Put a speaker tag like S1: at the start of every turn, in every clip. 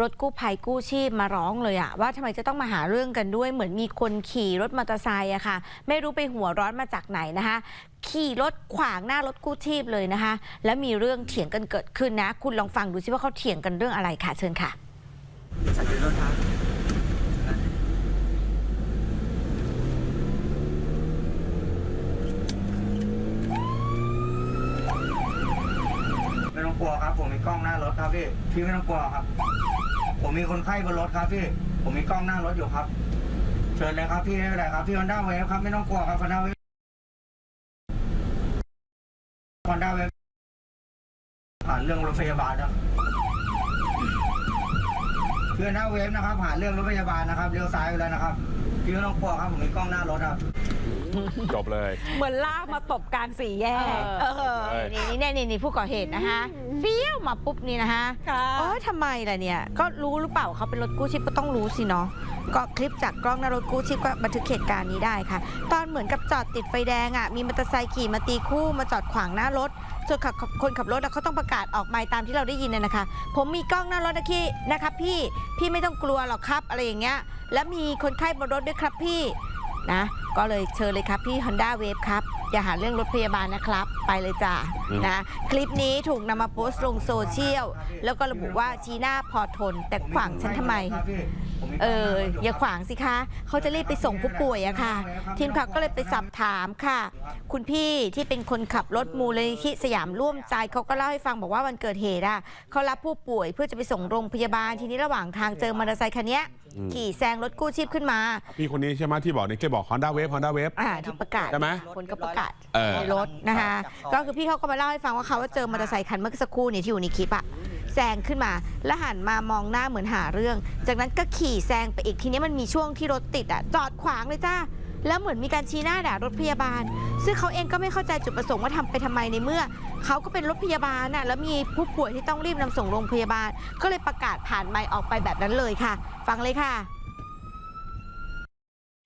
S1: รถกู้ภัยกู้ชีพมาร้องเลยอะว่าทำไมจะต้องมาหาเรื่องกันด้วย เหมือนมีคนขี่รถมอเตอร์ไซค์อะค่ะ ไม่รู้ไปหัวร้อนมาจากไหนนะคะ ขี่รถขวางหน้ารถกู้ชีพเลยนะคะ แล้วมีเรื่องเถียงกันเกิดขึ้นนะ คุณลองฟังดูซิว่าเขาเถียงกันเรื่องอะไรค่ะเชิญค่ะ
S2: สัญญาณรถครับไม่ต้องกลัวครับผมมีกล้องหน้ารถครับพี่พี่ไม่ต้องกลัวครับ ผมมีคนไข้บนรถครับพี่ ผมมีกล้องหน้ารถอยู่ครับ เชิญเลยครับพี่ไม่เป็นไรครับพี่ฮอนด้าเวฟครับไม่ต้องกลัวครับฮอนด้าเวฟฮอนด้าเวฟผ่านเรื่องรถพยาบาลนะคือหน้าเวฟนะครับหาเรื่องรถพยาบาลนะครับเลี้ยวซ้ายไปแล้วนะครับพี่ไม่ต้องกลัวครับผมมีกล้องหน้ารถครับ
S3: จบเลย
S4: เหมือนลากมาตบกลางสี่แยก
S1: เออ
S4: เออ
S3: เออ
S1: นี่นี่นี่นี่ผู้ก่อเหตุนะคะ เฟี้ยวมาปุ๊บนี่นะคะ
S4: ค่ะ
S1: โอ้ยทำไมล่ะเนี่ย ก็รู้หรือเปล่าเขาเป็นรถกู้ชีพก็ต้องรู้สิเนาะ ก็คลิปจากกล้องหน้ารถกู้ชีพก็บันทึกเหตุการณ์นี้ได้ค่ะ ตอนเหมือนกับจอดติดไฟแดงอะ มีมอเตอร์ไซค์ขี่มาตีคู่มาจอดขวางหน้ารถส่วนขับคนขับรถอะเขาต้องประกาศออกไมค์ตามที่เราได้ยินน่ะนะคะ ผมมีกล้องหน้ารถนะพี่นะครับพี่ พี่ไม่ต้องกลัวหรอกครับอะไรอย่างเงี้ย แล้วมีคนไข้บนรถด้วยครับพี่นะ ก็เลยเชิญเลยครับพี่ Honda Wave ครับ อย่าหาเรื่องรถพยาบาลนะครับ ไปเลยจ้า
S3: อืม
S1: นะคลิปนี้ถูกนำมาโพสต์ลงโซเชียลแล้วก็ระบุว่าชีหน้าพอทน แต่ขวางฉันทำไม เอออย่าขวางสิคะ เขาจะรีบไปส่งผู้ป่วยอะค่ะ ทีมข่าวก็เลยไปสอบถามค่ะ คุณพี่ที่เป็นคนขับรถมูลนิธิสยามร่วมใจเขาก็เล่าให้ฟังบอกว่าวันเกิดเหตุอะเขารับผู้ป่วยเพื่อจะไปส่งโรงพยาบาลทีนี้ระหว่างทางเจอมอเตอร์ไซค์คันเนี้ย
S3: อืม
S1: ขี่แซงรถกู้ชีพขึ้นมา
S3: พี่คนนี้ใช่ไหมที่บอกในคลิปบอก Honda Wave Honda Wave
S1: อ่าที่ประกาศ
S3: ใช่ไหม
S1: คนก็ประกาศ
S3: เออ
S1: ในรถนะคะ ก็คือพี่เขาก็มาเล่าให้ฟังว่าเขาว่าเจอมอเตอร์ไซค์คันเมื่อสักครู่เนี่ยที่อยู่ในคลิปอะแซงขึ้นมาแล้วหันมามองหน้าเหมือนหาเรื่อง จากนั้นก็ขี่แซงไปอีกทีนี้มันมีช่วงที่รถติดอะจอดขวางเลยจ้าแล้วเหมือนมีการชี้หน้าด่ารถพยาบาล ซึ่งเขาเองก็ไม่เข้าใจจุดประสงค์ว่าทำไปทำไมในเมื่อเขาก็เป็นรถพยาบาลน่ะแล้วมีผู้ป่วยที่ต้องรีบนำส่งโรงพยาบาล ก็เลยประกาศผ่านไมค์ออกไปแบบนั้นเลยค่ะ ฟังเลยค่ะ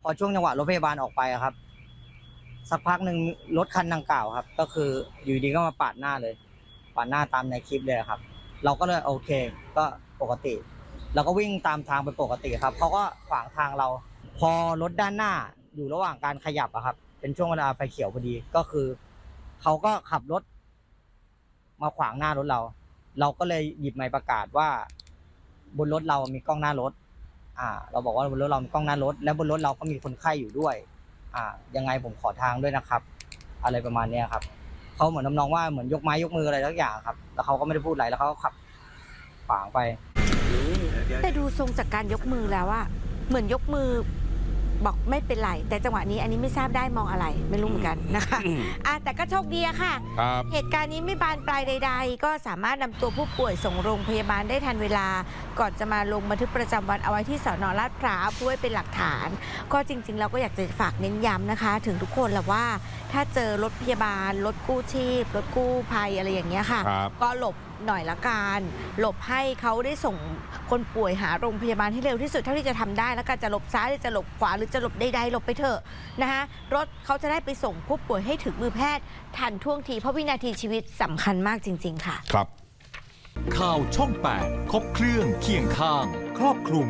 S2: พอช่วงจังหวะรถพยาบาลออกไปครับ สักพักหนึ่งรถคันดังกล่าวครับ ก็คืออยู่ดีก็มาปาดหน้าเลย ปาดหน้าตามในคลิปเลยครับ เราก็เลยโอเค ก็ปกติเราก็วิ่งตามทางไปปกติครับเขาก็ขวางทางเรา พอรถด้านหน้าอยู่ระหว่างการขยับอะครับ เป็นช่วงเวลาไฟเขียวพอดีก็คือเขาก็ขับรถ มาขวางหน้ารถเรา เราก็เลยหยิบไมค์ประกาศว่า บนรถเรามีกล้องหน้ารถ อ่า เราบอกว่าบนรถเรามีกล้องหน้ารถ และบนรถเราก็มีคนไข้อยู่ด้วย อ่ายังไงผมขอทางด้วยนะครับ อะไรประมาณเนี้ยครับเขาเหมือนน้องว่าเหมือนยกไม้ยกมืออะไรทักอย่างครับ แล้วเขาก็ไม่ได้พูดอะไรแล้วเขาก็ขับขวางไป
S1: แต่ดูทรงจากการยกมือแล้วอะเหมือนยกมือ บอกไม่เป็นไร แต่จังหวะนี้อันนี้ไม่ทราบได้มองอะไรไม่รู้เหมือนกันนะคะอะแต่ก็โชคดีอะค่ะ
S3: ครับ
S1: เหตุการณ์นี้ไม่บานปลายใด ๆ ก็สามารถนำตัวผู้ป่วยส่งโรงพยาบาลได้ทันเวลา ก่อนจะมาลงบันทึกประจำวันเอาไว้ที่สอนอลาดพร้าวเพื่อไว้เป็นหลักฐาน ก็จริงๆ เราก็อยากจะฝากเน้นย้ำนะคะ ถึงทุกคนแหละว่า ถ้าเจอรถพยาบาลรถกู้ชีพรถกู้ภัยอะไรอย่างเงี้ยค่ะ
S3: ครับ
S1: ก็หลบหน่อยละกันหลบให้เขาได้ส่งคนป่วยหาโรงพยาบาลให้เร็วที่สุดเท่าที่จะทำได้ แล้วกันจะหลบซ้ายหรือจะหลบขวาหรือจะหลบใดๆหลบไปเถอะนะคะรถเขาจะได้ไปส่งผู้ป่วยให้ถึงมือแพทย์ทันท่วงทีเพราะวินาทีชีวิตสำคัญมากจริง ๆ ค่ะ
S3: ครับ
S5: ข่าวช่อง 8 ครบเครื่องเคียงข้าง ครอบคลุม